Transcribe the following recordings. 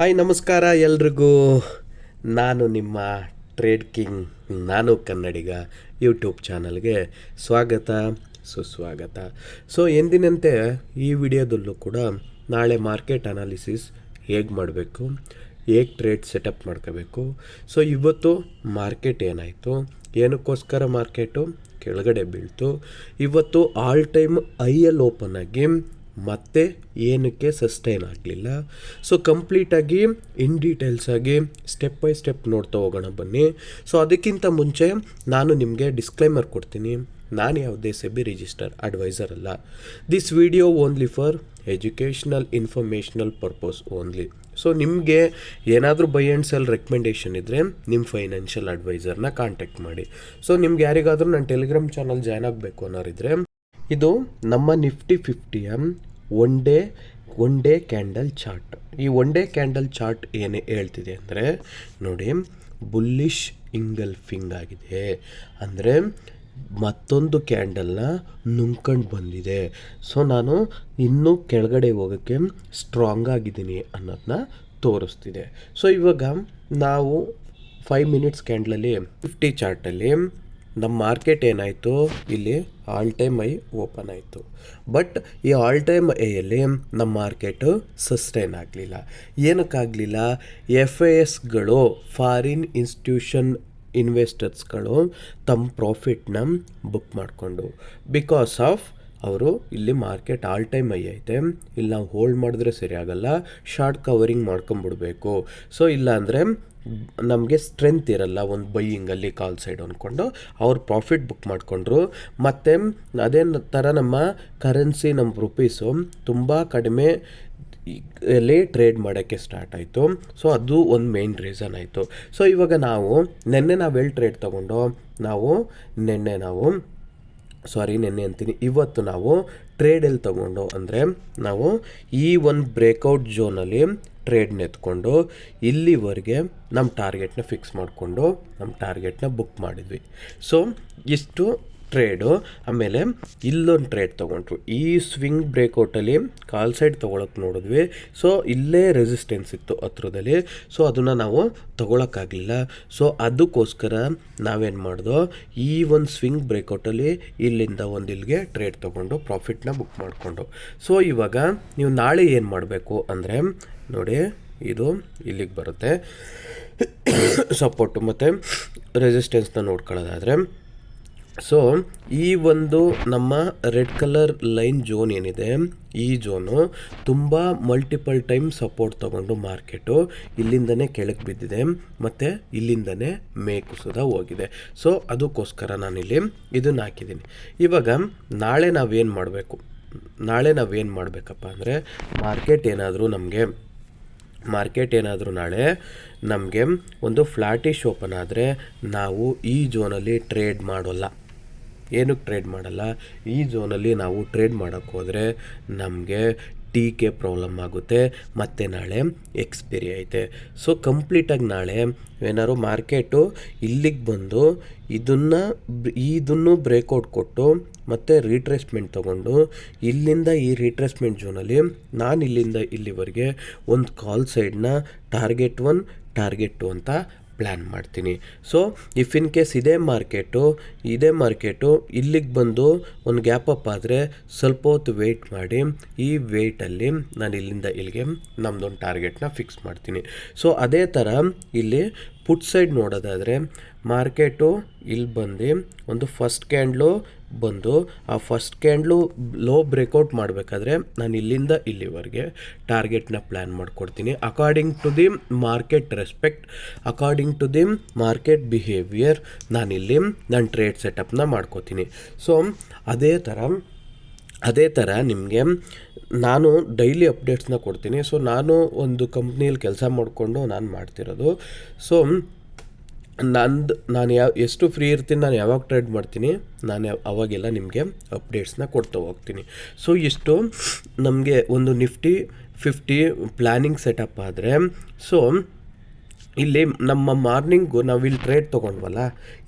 Hi, ನಮಸ್ಕಾರ ಎಲ್ರಿಗೂ. ನಾನು ನಿಮ್ಮ ಟ್ರೇಡ್ ಕಿಂಗ್ ನಾನು ಕನ್ನಡಿಗ ಯೂಟ್ಯೂಬ್ ಚಾನಲ್ಗೆ ಸ್ವಾಗತ, ಸುಸ್ವಾಗತ. ಸೊ ಎಂದಿನಂತೆ ಈ ವಿಡಿಯೋದಲ್ಲೂ ಕೂಡ ನಾಳೆ ಮಾರ್ಕೆಟ್ ಅನಾಲಿಸಿಸ್ ಹೇಗೆ ಮಾಡಬೇಕು, ಹೇಗೆ ಟ್ರೇಡ್ ಸೆಟಪ್ ಮಾಡ್ಕೋಬೇಕು. ಸೊ ಇವತ್ತು ಮಾರ್ಕೆಟ್ ಏನಾಯಿತು, ಏನಕ್ಕೋಸ್ಕರ ಮಾರ್ಕೆಟು ಕೆಳಗಡೆ ಬೀಳ್ತು. ಇವತ್ತು ಆಲ್ ಟೈಮ್ ಐಯಲ್ಲಿ ಓಪನ್ ಆಗಿ ಮತ್ತೆ ಏನಕ್ಕೆ ಸಸ್ಟೈನ್ ಆಗಲಿಲ್ಲ. ಸೊ ಕಂಪ್ಲೀಟಾಗಿ ಇನ್ ಡೀಟೇಲ್ಸ್ ಆಗಿ ಸ್ಟೆಪ್ ಬೈ ಸ್ಟೆಪ್ ನೋಡ್ತಾ ಹೋಗೋಣ ಬನ್ನಿ. ಸೊ ಅದಕ್ಕಿಂತ ಮುಂಚೆ ನಾನು ನಿಮಗೆ ಡಿಸ್ಕ್ಲೈಮರ್ ಕೊಡ್ತೀನಿ. ನಾನು ಯಾವುದೇ ಸೆಬಿ ರಿಜಿಸ್ಟರ್ ಅಡ್ವೈಸರ್ ಅಲ್ಲ. This video only for educational informational purpose only so ನಿಮಗೆ ಏನಾದರೂ ಬೈ ಆ್ಯಂಡ್ ಸೆಲ್ ರೆಕಮೆಂಡೇಷನ್ ಇದ್ದರೆ ನಿಮ್ಮ ಫೈನಾನ್ಷಿಯಲ್ ಅಡ್ವೈಸರ್ನ ಕಾಂಟ್ಯಾಕ್ಟ್ ಮಾಡಿ. ಸೊ ನಿಮ್ಗೆ ಯಾರಿಗಾದರೂ ನನ್ನ ಟೆಲಿಗ್ರಾಮ್ ಚಾನಲ್ ಜಾಯ್ನ್ ಆಗಬೇಕು ಅನ್ನೋರಿದ್ರೆ, ಇದು ನಮ್ಮ Nifty ಫಿಫ್ಟಿಯ one day one day candle chart ಈ ಒನ್ ಡೇ ಕ್ಯಾಂಡಲ್ ಚಾರ್ಟ್ ಏನೇ ಹೇಳ್ತಿದೆ ಅಂದರೆ, ನೋಡಿ ಬುಲ್ಲಿಶ್ ಇಂಗಲ್ಫಿಂಗ್ ಆಗಿದೆ. ಅಂದರೆ, ಮತ್ತೊಂದು ಕ್ಯಾಂಡಲ್ನ ನುಂಗ್ಕೊಂಡು ಬಂದಿದೆ. ಸೊ ನಾನು ಇನ್ನೂ ಕೆಳಗಡೆ ಹೋಗೋಕ್ಕೆ ಸ್ಟ್ರಾಂಗ್ ಆಗಿದ್ದೀನಿ ಅನ್ನೋದನ್ನ ತೋರಿಸ್ತಿದೆ. ಸೊ ಇವಾಗ ನಾವು ಫೈವ್ ಮಿನಿಟ್ಸ್ ಕ್ಯಾಂಡ್ಲಲ್ಲಿ ಫಿಫ್ಟಿ ಚಾರ್ಟಲ್ಲಿ ನಮ್ಮ ಮಾರ್ಕೆಟ್ ಏನಾಯಿತು? ಇಲ್ಲಿ ಆಲ್ ಟೈಮ್ ಐ ಓಪನ್ ಆಯಿತು. ಬಟ್ ಈ ಆಲ್ ಟೈಮ್ ಐಯಲ್ಲಿ ನಮ್ಮ ಮಾರ್ಕೆಟು ಸಸ್ಟೈನ್ ಆಗಲಿಲ್ಲ. ಏನಕ್ಕಾಗಲಿಲ್ಲ? ಎಫ್ ಐ ಎಸ್ಗಳು ಫಾರಿನ್ ಇನ್ಸ್ಟಿಟ್ಯೂಷನ್ ಇನ್ವೆಸ್ಟರ್ಸ್ಗಳು ತಮ್ಮ ಪ್ರಾಫಿಟ್ನ ಬುಕ್ ಮಾಡಿಕೊಂಡು. ಬಿಕಾಸ್ ಆಫ್ ಅವರು ಇಲ್ಲಿ ಮಾರ್ಕೆಟ್ ಆಲ್ ಟೈಮ್ ಐ ಐತೆ. ಇಲ್ಲಿ ನಾವು ಹೋಲ್ಡ್ ಮಾಡಿದ್ರೆ ಸರಿ ಆಗಲ್ಲ ಶಾರ್ಟ್ ಕವರಿಂಗ್ ಮಾಡ್ಕೊಂಬಿಡ್ಬೇಕು. ಸೊ ಇಲ್ಲಾಂದರೆ ನಮಗೆ ಸ್ಟ್ರೆಂತ್ ಇರಲ್ಲ ಒಂದು ಬೈಯಿಂಗಲ್ಲಿ ಕಾಲ್ ಸೈಡ್ ಅಂದ್ಕೊಂಡು ಅವ್ರು ಪ್ರಾಫಿಟ್ ಬುಕ್ ಮಾಡಿಕೊಂಡ್ರು. ಮತ್ತು ಅದೇ ಥರ ನಮ್ಮ ಕರೆನ್ಸಿ ನಮ್ಮ ರುಪೀಸು ತುಂಬ ಕಡಿಮೆ ಅಲ್ಲಿ ಟ್ರೇಡ್ ಮಾಡೋಕ್ಕೆ ಸ್ಟಾರ್ಟ್ ಆಯಿತು. ಸೊ ಅದು ಒಂದು ಮೇನ್ ರೀಸನ್ ಆಯಿತು. ಸೊ ಇವಾಗ ನಾವು, ನಿನ್ನೆ ನಾವು ಎಲ್ಲಿ ಟ್ರೇಡ್ ತೊಗೊಂಡು, ನಾವು, ನಿನ್ನೆ ನಾವು ಸಾರಿ ನೆನ್ನೆ ಅಂತೀನಿ. ಇವತ್ತು ನಾವು ಟ್ರೇಡಲ್ಲಿ ತೊಗೊಂಡು, ಅಂದರೆ ನಾವು ಈ ಒಂದು ಬ್ರೇಕೌಟ್ ಝೋನಲ್ಲಿ ಟ್ರೇಡ್ನ ಎತ್ಕೊಂಡು ಇಲ್ಲಿವರೆಗೆ ನಮ್ಮ ಟಾರ್ಗೆಟ್ನ ಫಿಕ್ಸ್ ಮಾಡಿಕೊಂಡು ನಮ್ಮ ಟಾರ್ಗೆಟ್ನ ಬುಕ್ ಮಾಡಿದ್ವಿ. ಸೊ ಇಷ್ಟು ಟ್ರೇಡು ಆಮೇಲೆ ಇಲ್ಲೊಂದು ಟ್ರೇಡ್ ತೊಗೊಂಡ್ರು. ಈ ಸ್ವಿಂಗ್ ಬ್ರೇಕೌಟಲ್ಲಿ ಕಾಲ್ ಸೈಡ್ ತೊಗೊಳಕ್ಕೆ ನೋಡಿದ್ವಿ. ಸೊ ಇಲ್ಲೇ ರೆಸಿಸ್ಟೆನ್ಸ್ ಇತ್ತು ಹತ್ರದಲ್ಲಿ. ಸೊ ಅದನ್ನು ನಾವು ತೊಗೊಳಕ್ಕಾಗಲಿಲ್ಲ. ಸೊ ಅದಕ್ಕೋಸ್ಕರ ನಾವೇನು ಮಾಡ್ದೋ, ಈ ಒಂದು ಸ್ವಿಂಗ್ ಬ್ರೇಕೌಟಲ್ಲಿ ಇಲ್ಲಿಂದ ಒಂದು ಇಲ್ಲಿಗೆ ಟ್ರೇಡ್ ತೊಗೊಂಡು ಪ್ರಾಫಿಟ್ನ ಬುಕ್ ಮಾಡಿಕೊಂಡು. ಸೊ ಇವಾಗ ನೀವು ನಾಳೆ ಏನು ಮಾಡಬೇಕು ಅಂದರೆ, ನೋಡಿ, ಇದು ಇಲ್ಲಿಗೆ ಬರುತ್ತೆ. ಸಪೋರ್ಟು ಮತ್ತು ರೆಸಿಸ್ಟೆನ್ಸ್ನ ನೋಡ್ಕೊಳ್ಳೋದಾದರೆ ಸೊ ಈ ಒಂದು ನಮ್ಮ ರೆಡ್ ಕಲರ್ ಲೈನ್ ಜೋನ್ ಏನಿದೆ, ಈ ಜೋನು ತುಂಬ ಮಲ್ಟಿಪಲ್ ಟೈಮ್ ಸಪೋರ್ಟ್ ತಗೊಂಡು ಮಾರ್ಕೆಟು ಇಲ್ಲಿಂದನೇ ಕೆಳಗೆ ಬಿದ್ದಿದೆ, ಮತ್ತು ಇಲ್ಲಿಂದನೇ ಮೇಕುಸುದ ಹೋಗಿದೆ. ಸೊ ಅದಕ್ಕೋಸ್ಕರ ನಾನಿಲ್ಲಿ ಇದನ್ನು ಹಾಕಿದ್ದೀನಿ. ಇವಾಗ ನಾಳೆ ನಾವೇನು ಮಾಡಬೇಕು? ನಾಳೆ ನಾವೇನು ಮಾಡಬೇಕಪ್ಪ ಅಂದರೆ, ಮಾರ್ಕೆಟ್ ಏನಾದರೂ ನಮಗೆ, ಮಾರ್ಕೆಟ್ ಏನಾದರೂ ನಾಳೆ ನಮಗೆ ಒಂದು ಫ್ಲಾಟಿಶ್ ಓಪನ್ ಆದರೆ ನಾವು ಈ ಜೋನಲ್ಲಿ ಟ್ರೇಡ್ ಮಾಡೋಲ್ಲ. ಏನಕ್ಕೆ ಟ್ರೇಡ್ ಮಾಡಲ್ಲ. ಈ ಝೋನಲ್ಲಿ ನಾವು ಟ್ರೇಡ್ ಮಾಡೋಕ್ಕೆ ಹೋದರೆ ನಮಗೆ ಟಿ ಕೆ ಪ್ರಾಬ್ಲಮ್ ಆಗುತ್ತೆ. ಮತ್ತು ನಾಳೆ ಎಕ್ಸ್ಪೈರಿ ಐತೆ. ಸೊ ಕಂಪ್ಲೀಟಾಗಿ ನಾಳೆ ಏನಾದ್ರು ಮಾರ್ಕೆಟು ಇಲ್ಲಿಗೆ ಬಂದು ಇದನ್ನು ಇದನ್ನು ಬ್ರೇಕೌಟ್ ಕೊಟ್ಟು ಮತ್ತು ರೀಟ್ರೆಸ್ಮೆಂಟ್ ತೊಗೊಂಡು ಇಲ್ಲಿಂದ ಈ ರೀಟ್ರೇಸ್ಮೆಂಟ್ ಝೋನಲ್ಲಿ ನಾನು ಇಲ್ಲಿಂದ ಇಲ್ಲಿವರೆಗೆ ಒಂದು ಕಾಲ್ ಸೈಡ್ನ ಟಾರ್ಗೆಟ್ ಒನ್ ಟಾರ್ಗೆಟ್ ಟು ಅಂತ ಪ್ಲ್ಯಾನ್ ಮಾಡ್ತೀನಿ. ಸೊ ಇಫ್ ಇನ್ ಕೇಸ್ ಇದೇ ಮಾರ್ಕೆಟು ಇದೇ ಮಾರ್ಕೆಟು ಇಲ್ಲಿಗೆ ಬಂದು ಒಂದು ಗ್ಯಾಪ್ ಅಪ್ ಆದರೆ ಸ್ವಲ್ಪ ಹೊತ್ತು ವೆಯ್ಟ್ ಮಾಡಿ. ಈ ವೆಯ್ಟಲ್ಲಿ ನಾನು ಇಲ್ಲಿಂದ ಇಲ್ಲಿಗೆ ನಮ್ಮದೊಂದು ಟಾರ್ಗೆಟ್ನ ಫಿಕ್ಸ್ ಮಾಡ್ತೀನಿ. ಸೊ ಅದೇ ಥರ ಇಲ್ಲಿ ಪುಟ್ ಸೈಡ್ ನೋಡೋದಾದರೆ ಮಾರ್ಕೆಟು ಇಲ್ಲಿ ಬಂದು ಒಂದು ಫಸ್ಟ್ ಕ್ಯಾಂಡ್ಲು ಬಂದು, ಆ ಫಸ್ಟ್ ಕ್ಯಾಂಡ್ಲು ಲೋ ಬ್ರೇಕೌಟ್ ಮಾಡಬೇಕಾದ್ರೆ ನಾನು ಇಲ್ಲಿಂದ ಇಲ್ಲಿವರೆಗೆ ಟಾರ್ಗೆಟ್ನ ಪ್ಲ್ಯಾನ್ ಮಾಡಿಕೊಡ್ತೀನಿ. According to the market respect according to the market behaviour ನಾನಿಲ್ಲಿ ನನ್ನ ಟ್ರೇಡ್ ಸೆಟಪ್ನ ಮಾಡ್ಕೋತೀನಿ. ಸೊ ಅದೇ ಥರ ಅದೇ ಥರ ನಿಮಗೆ ನಾನು ಡೈಲಿ ಅಪ್ಡೇಟ್ಸ್ನ ಕೊಡ್ತೀನಿ. ಸೊ ನಾನು ಒಂದು ಕಂಪ್ನಿಯಲ್ಲಿ ಕೆಲಸ ಮಾಡಿಕೊಂಡು ನಾನು ಮಾಡ್ತಿರೋದು. ಸೊ ನಂದು ನಾನು ಯಾವ ಎಷ್ಟು ಫ್ರೀ ಇರ್ತೀನಿ, ನಾನು ಯಾವಾಗ ಟ್ರೇಡ್ ಮಾಡ್ತೀನಿ, ನಾನು ಅವಾಗೆಲ್ಲ ನಿಮಗೆ ಅಪ್ಡೇಟ್ಸ್ನ ಕೊಡ್ತಾ ಹೋಗ್ತೀನಿ. ಸೊ ಇಷ್ಟು. ನಮಗೆ ಒಂದು ನಿಫ್ಟಿ ಫಿಫ್ಟಿ ಪ್ಲ್ಯಾನಿಂಗ್ ಸೆಟಪ್ ಆದರೆ ಸೊ ಇಲ್ಲಿ ನಮ್ಮ ಮಾರ್ನಿಂಗು ನಾವು ಇಲ್ಲಿ ಟ್ರೇಡ್ ತೊಗೊಂಡ್ವಲ್ಲ,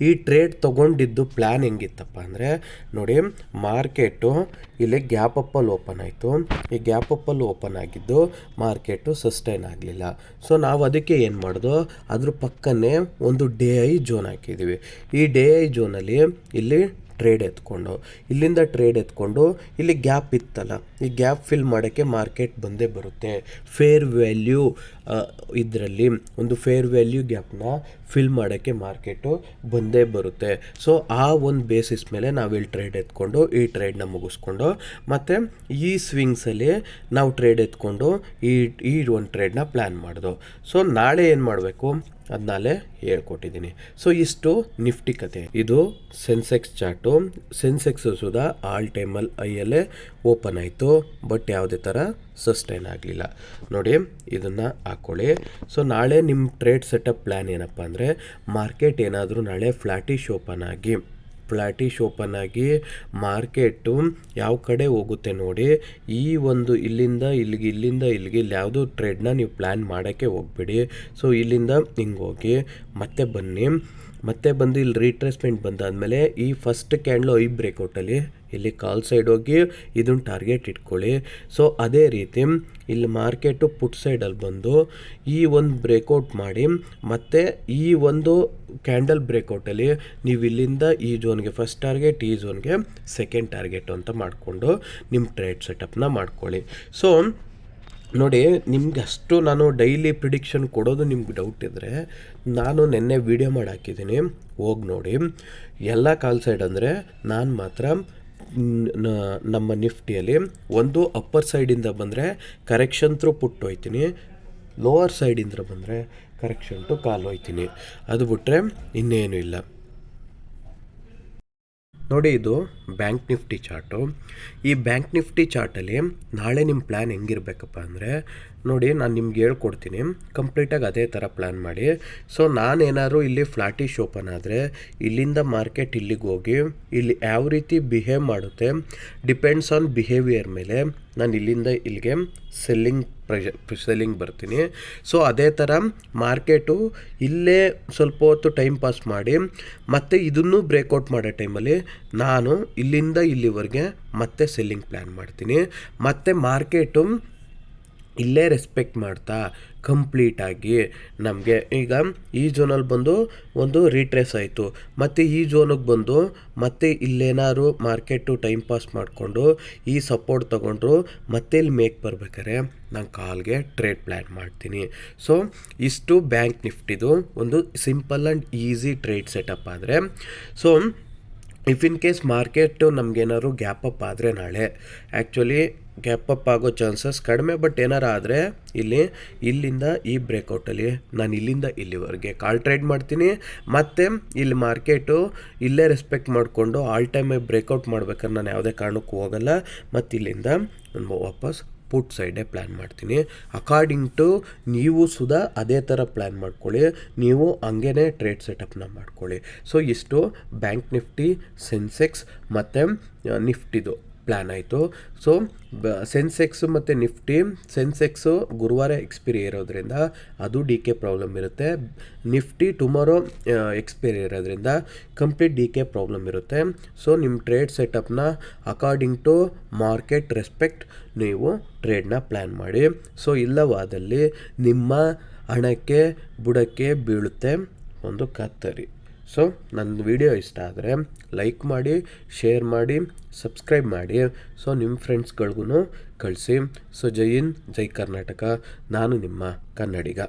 ಈ ಟ್ರೇಡ್ ತೊಗೊಂಡಿದ್ದು ಪ್ಲ್ಯಾನ್ ಹೆಂಗಿತ್ತಪ್ಪ ಅಂದರೆ, ನೋಡಿ ಮಾರ್ಕೆಟು ಇಲ್ಲಿ ಗ್ಯಾಪ್ ಅಪ್ಪಲ್ಲಿ ಓಪನ್ ಆಯಿತು. ಈ ಗ್ಯಾಪ್ ಅಪ್ಪಲ್ಲಿ ಓಪನ್ ಆಗಿದ್ದು ಮಾರ್ಕೆಟು ಸಸ್ಟೈನ್ ಆಗಲಿಲ್ಲ. ಸೊ ನಾವು ಅದಕ್ಕೆ ಏನು ಮಾಡೋದು? ಅದ್ರ ಪಕ್ಕನೇ ಒಂದು ಡೇ ಐ ಜೋನ್ ಹಾಕಿದ್ದೀವಿ ಈ ಡೇ ಐ ಜೋನಲ್ಲಿ ಇಲ್ಲಿ ಟ್ರೇಡ್ ಎತ್ಕೊಂಡು, ಇಲ್ಲಿಂದ ಟ್ರೇಡ್ ಎತ್ಕೊಂಡು, ಇಲ್ಲಿ ಗ್ಯಾಪ್ ಇತ್ತಲ್ಲ, ಈ ಗ್ಯಾಪ್ ಫಿಲ್ ಮಾಡೋಕ್ಕೆ ಮಾರ್ಕೆಟ್ ಬಂದೇ ಬರುತ್ತೆ. ಫೇರ್ ವ್ಯಾಲ್ಯೂ ಇದರಲ್ಲಿ, ಒಂದು ಫೇರ್ ವ್ಯಾಲ್ಯೂ ಗ್ಯಾಪ್ನ ಫಿಲ್ ಮಾಡೋಕ್ಕೆ ಮಾರ್ಕೆಟು ಬಂದೇ ಬರುತ್ತೆ. ಸೊ ಆ ಒಂದು ಬೇಸಿಸ್ ಮೇಲೆ ನಾವು ಇಲ್ಲಿ ಟ್ರೇಡ್ ಎತ್ಕೊಂಡು, ಈ ಟ್ರೇಡ್ನ ಮುಗಿಸ್ಕೊಂಡು, ಮತ್ತು ಈ ಸ್ವಿಂಗ್ಸಲ್ಲಿ ನಾವು ಟ್ರೇಡ್ ಎತ್ಕೊಂಡು, ಈ ಈ ಒಂದು ಟ್ರೇಡ್ನ ಪ್ಲ್ಯಾನ್ ಮಾಡಿದೋ. ಸೊ ನಾಳೆ ಏನು ಮಾಡಬೇಕು? ಅದನ್ನಲ್ಲೇ ಹೇಳ್ಕೊಟ್ಟಿದ್ದೀನಿ ಸೊ ಇಷ್ಟು ನಿಫ್ಟಿ ಕತೆ. ಇದು ಸೆನ್ಸೆಕ್ಸ್ ಚಾರ್ಟು ಸೆನ್ಸೆಕ್ಸ್ ಸುಧಾ ಆಲ್ ಟೈಮಲ್ಲಿ ಐಯಲ್ಲೇ ಓಪನ್ ಆಯಿತು. ಬಟ್ ಯಾವುದೇ ಥರ ಸಸ್ಟೈನ್ ಆಗಲಿಲ್ಲ. ನೋಡಿ, ಇದನ್ನು ಹಾಕ್ಕೊಳ್ಳಿ ಸೊ ನಾಳೆ ನಿಮ್ಮ ಟ್ರೇಡ್ ಸೆಟಪ್ ಪ್ಲ್ಯಾನ್ ಏನಪ್ಪ ಅಂದರೆ ಮಾರ್ಕೆಟ್ ಏನಾದರೂ ನಾಳೆ ಫ್ಲ್ಯಾಟಿಶ್ ಓಪನ್ ಆಗಿ. ಫ್ಲ್ಯಾಟಿಶ್ ಓಪನ್ ಆಗಿ ಮಾರ್ಕೆಟು ಯಾವ ಕಡೆ ಹೋಗುತ್ತೆ ನೋಡಿ, ಈ ಒಂದು ಇಲ್ಲಿಂದ ಇಲ್ಲಿಗೆ ಇಲ್ಲಿಂದ ಇಲ್ಲಿಗೆ ಇಲ್ಲಿ ಯಾವುದೋ ಟ್ರೇಡ್ನ ನೀವು ಪ್ಲ್ಯಾನ್ ಮಾಡೋಕ್ಕೆ ಹೋಗ್ಬೇಡಿ. ಸೊ ಇಲ್ಲಿಂದ ಹಿಂಗೆ ಹೋಗಿ ಮತ್ತೆ ಬನ್ನಿ. ಮತ್ತೆ ಬಂದು ಇಲ್ಲಿ ರೀಟ್ರೇಸ್ಮೆಂಟ್ ಬಂದಾದಮೇಲೆ ಈ ಫಸ್ಟ್ ಕ್ಯಾಂಡ್ಲು ಐ ಬ್ರೇಕೌಟಲ್ಲಿ ಇಲ್ಲಿ ಕಾಲ್ ಸೈಡ್ ಹೋಗಿ ಇದನ್ನು ಟಾರ್ಗೆಟ್ ಇಟ್ಕೊಳ್ಳಿ. ಸೊ ಅದೇ ರೀತಿ ಇಲ್ಲಿ ಮಾರ್ಕೆಟು ಪುಟ್ ಸೈಡಲ್ಲಿ ಬಂದು ಈ ಒಂದು ಬ್ರೇಕೌಟ್ ಮಾಡಿ ಮತ್ತು ಈ ಒಂದು ಕ್ಯಾಂಡಲ್ ಬ್ರೇಕೌಟಲ್ಲಿ ನೀವು ಇಲ್ಲಿಂದ ಈ ಝೋನ್ಗೆ ಫಸ್ಟ್ ಟಾರ್ಗೆಟ್ ಈ ಝೋನ್ಗೆ ಸೆಕೆಂಡ್ ಟಾರ್ಗೆಟ್ ಅಂತ ಮಾಡಿಕೊಂಡು ನಿಮ್ಮ ಟ್ರೇಡ್ ಸೆಟಪ್ನ ಮಾಡ್ಕೊಳ್ಳಿ. ಸೊ ನೋಡಿ ನಿಮ್ಗೆ ಅಷ್ಟು ನಾನು ಡೈಲಿ ಪ್ರಿಡಿಕ್ಷನ್ ಕೊಡೋದು ನಿಮ್ಗೆ ಡೌಟ್ ಇದ್ದರೆ ನಾನು ನಿನ್ನೆ ವೀಡಿಯೋ ಮಾಡಿ ಹಾಕಿದ್ದೀನಿ. ಹೋಗಿ ನೋಡಿ. ಎಲ್ಲ ಕಾಲ್ ಸೈಡ್ ಅಂದರೆ ನಾನು ಮಾತ್ರ ನಮ್ಮ ನಿಫ್ಟಿಯಲ್ಲಿ ಒಂದು ಅಪ್ಪರ್ ಸೈಡಿಂದ ಬಂದರೆ ಕರೆಕ್ಷನ್ ಥ್ರೂ ಪುಟ್ಟು ಹೋಯ್ತೀನಿ. ಲೋವರ್ ಸೈಡಿಂದ ಬಂದರೆ ಕರೆಕ್ಷನ್ ಟು ಕಾಲ್ ಹೋಯ್ತೀನಿ. ಅದು ಬಿಟ್ಟರೆ ಇನ್ನೇನು ಇಲ್ಲ. ನೋಡಿ ಇದು ಬ್ಯಾಂಕ್ ನಿಫ್ಟಿ ಚಾರ್ಟು. ಈ ಬ್ಯಾಂಕ್ ನಿಫ್ಟಿ ಚಾರ್ಟಲ್ಲಿ ನಾಳೆ ನಿಮ್ಮ ಪ್ಲ್ಯಾನ್ ಹೆಂಗಿರ್ಬೇಕಪ್ಪ ಅಂದರೆ ನೋಡಿ, ನಾನು ನಿಮ್ಗೆ ಹೇಳ್ಕೊಡ್ತೀನಿ. ಕಂಪ್ಲೀಟಾಗಿ ಅದೇ ಥರ ಪ್ಲ್ಯಾನ್ ಮಾಡಿ. ಸೊ ನಾನೇನಾದ್ರು ಇಲ್ಲಿ ಫ್ಲಾಟಿಶ್ ಓಪನ್ ಆದರೆ, ಇಲ್ಲಿಂದ ಮಾರ್ಕೆಟ್ ಇಲ್ಲಿಗೆ ಹೋಗಿ, ಇಲ್ಲಿ ಯಾವ ರೀತಿ ಬಿಹೇವ್ ಮಾಡುತ್ತೆ ಡಿಪೆಂಡ್ಸ್ ಆನ್ ಬಿಹೇವಿಯರ್ ಮೇಲೆ ನಾನು ಇಲ್ಲಿಂದ ಇಲ್ಲಿಗೆ ಸೆಲ್ಲಿಂಗ್ ಪ್ರೆಷ ಸೆಲ್ಲಿಂಗ್ ಬರ್ತೀನಿ. ಸೊ ಅದೇ ಥರ ಮಾರ್ಕೆಟು ಇಲ್ಲೇ ಸ್ವಲ್ಪ ಹೊತ್ತು ಟೈಮ್ ಪಾಸ್ ಮಾಡಿ, ಮತ್ತು ಇದನ್ನು ಬ್ರೇಕೌಟ್ ಮಾಡೋ ಟೈಮಲ್ಲಿ ನಾನು ಇಲ್ಲಿಂದ ಇಲ್ಲಿವರೆಗೆ ಮತ್ತೆ ಸೆಲ್ಲಿಂಗ್ ಪ್ಲ್ಯಾನ್ ಮಾಡ್ತೀನಿ. ಮತ್ತು ಮಾರ್ಕೆಟು ಇಲ್ಲೇ ರೆಸ್ಪೆಕ್ಟ್ ಮಾಡ್ತಾ ಕಂಪ್ಲೀಟಾಗಿ ನಮಗೆ ಈಗ ಈ ಝೋನಲ್ಲಿ ಬಂದು ಒಂದು ರೀಟ್ರೇಸ್ ಆಯಿತು. ಮತ್ತು ಈ ಝೋನಿಗೆ ಬಂದು ಮತ್ತೆ ಇಲ್ಲೇನಾದ್ರು ಮಾರ್ಕೆಟು ಟೈಮ್ ಪಾಸ್ ಮಾಡಿಕೊಂಡು ಈ ಸಪೋರ್ಟ್ ತೊಗೊಂಡ್ರು ಮತ್ತೆ ಇಲ್ಲಿ ಮೇಕ್ ಬರ್ಬೇಕಾದ್ರೆ ನಾನು ಕಾಲ್ಗೆ ಟ್ರೇಡ್ ಪ್ಲ್ಯಾನ್ ಮಾಡ್ತೀನಿ. ಸೊ ಇಷ್ಟು ಬ್ಯಾಂಕ್ ನಿಫ್ಟಿದು ಒಂದು simple and easy trade setup ಆದರೆ so if in case market ನಮಗೇನಾದ್ರು gap up ಆದರೆ ನಾಳೆ ಆ್ಯಕ್ಚುಲಿ ಗ್ಯಾಪ್ ಅಪ್ ಆಗೋ ಚಾನ್ಸಸ್ ಕಡಿಮೆ ಬಟ್ ಏನಾರು ಆದರೆ ಇಲ್ಲಿ, ಇಲ್ಲಿಂದ ಈ ಬ್ರೇಕೌಟಲ್ಲಿ ನಾನು ಇಲ್ಲಿಂದ ಇಲ್ಲಿವರೆಗೆ ಕಾಲ್ ಟ್ರೇಡ್ ಮಾಡ್ತೀನಿ. ಮತ್ತು ಇಲ್ಲಿ ಮಾರ್ಕೆಟು ಇಲ್ಲೇ ರೆಸ್ಪೆಕ್ಟ್ ಮಾಡಿಕೊಂಡು ಆಲ್ ಟೈಮ್ ಬ್ರೇಕೌಟ್ ಮಾಡ್ಬೇಕಾದ್ರೆ ನಾನು ಯಾವುದೇ ಕಾರಣಕ್ಕೂ ಹೋಗಲ್ಲ. ಮತ್ತು ಇಲ್ಲಿಂದ ನಾನು ವಾಪಸ್ ಪುಟ್ ಸೈಡೇ ಪ್ಲ್ಯಾನ್ ಮಾಡ್ತೀನಿ. ಅಕಾರ್ಡಿಂಗ್ ಟು ನೀವು ಸುಧಾ ಅದೇ ಥರ ಪ್ಲ್ಯಾನ್ ಮಾಡ್ಕೊಳ್ಳಿ. ನೀವು ಹಂಗೇ ಟ್ರೇಡ್ ಸೆಟಪ್ನ ಮಾಡ್ಕೊಳ್ಳಿ. ಸೊ ಇಷ್ಟು ಬ್ಯಾಂಕ್ ನಿಫ್ಟಿ, ಸೆನ್ಸೆಕ್ಸ್ ಮತ್ತು ನಿಫ್ಟಿದು. ಪ್ಲ್ಯಾನ್ ಆಯಿತು. ಸೊ ಬ ಸೆನ್ಸೆಕ್ಸು ಮತ್ತು ನಿಫ್ಟಿ ಸೆನ್ಸೆಕ್ಸು ಗುರುವಾರ ಎಕ್ಸ್ಪೈರಿ ಇರೋದ್ರಿಂದ ಅದು ಡಿ ಕೆ ಪ್ರಾಬ್ಲಮ್ ಇರುತ್ತೆ. ನಿಫ್ಟಿ ಟುಮಾರೋ ಎಕ್ಸ್ಪೈರಿ ಇರೋದ್ರಿಂದ ಕಂಪ್ಲೀಟ್ ಡಿ ಕೆ ಪ್ರಾಬ್ಲಮ್ ಇರುತ್ತೆ. ಸೊ ನಿಮ್ಮ ಟ್ರೇಡ್ ಸೆಟಪ್ನ ಅಕಾರ್ಡಿಂಗ್ ಟು ಮಾರ್ಕೆಟ್ ರೆಸ್ಪೆಕ್ಟ್ ನೀವು ಟ್ರೇಡ್ನ ಪ್ಲ್ಯಾನ್ ಮಾಡಿ. ಸೊ ಇಲ್ಲವಾದಲ್ಲಿ ನಿಮ್ಮ ಹಣಕ್ಕೆ ಬುಡಕ್ಕೆ ಬೀಳುತ್ತೆ. ಒಂದು ಕತ್ತರಿ ಸೊ ನನ್ನ ವಿಡಿಯೋ ಇಷ್ಟ ಆದರೆ ಲೈಕ್ ಮಾಡಿ, ಶೇರ್ ಮಾಡಿ, ಸಬ್ಸ್ಕ್ರೈಬ್ ಮಾಡಿ. ಸೊ ನಿಮ್ಮ ಫ್ರೆಂಡ್ಸ್ಗಳಿಗೂ ಕಳಿಸಿ. ಸೊ ಜೈ ಹಿಂದ್, ಜೈ ಕರ್ನಾಟಕ. ನಾನು ನಿಮ್ಮ ಕನ್ನಡಿಗ.